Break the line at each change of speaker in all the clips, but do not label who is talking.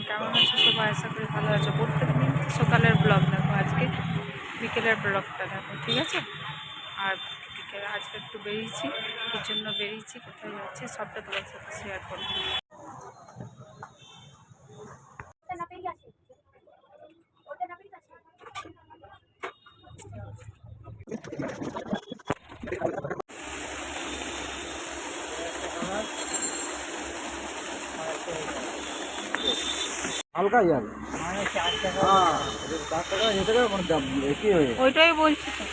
কেমন আছো সবাই? আশা করি ভালো আছো। প্রত্যেক দিন সকালের ব্লগ দেখো। আজকে বিকেলের ব্লগটা দেখো ঠিক আছে? আর বিকেলে আজকে একটু বেরিয়েছি এর জন্য বেরিয়েছি কোথায় যাচ্ছি সবটা তোমার সাথে শেয়ার করব।
Thank you. হ্যাঁ
একই হয়ে
ওইটাই বলছি তো।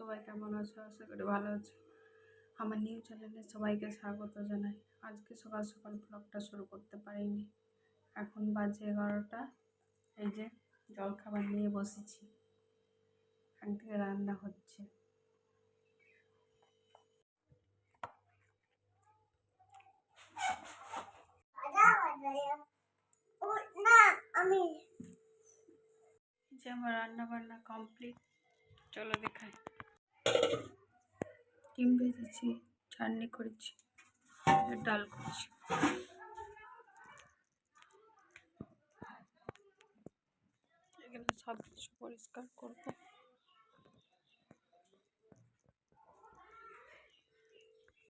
সবাই কেমন আছো? আশা করি ভালো আছো। আমার নিউ চ্যানেলে সবাইকে স্বাগত জানাই। আজকে সকাল সকাল ব্লগটা শুরু করতে পারিনি। এখন বাজে এগারোটা। এই যে জল খাবার নিয়ে বসেছি। একদিকে রান্না হচ্ছে।
আমি
যে আমার রান্না বান্না কমপ্লিট চলো দেখাই। ডিম ভেজেছি চাটনি করেছি ডাল করেছি। সব কিছু পরিষ্কার করব।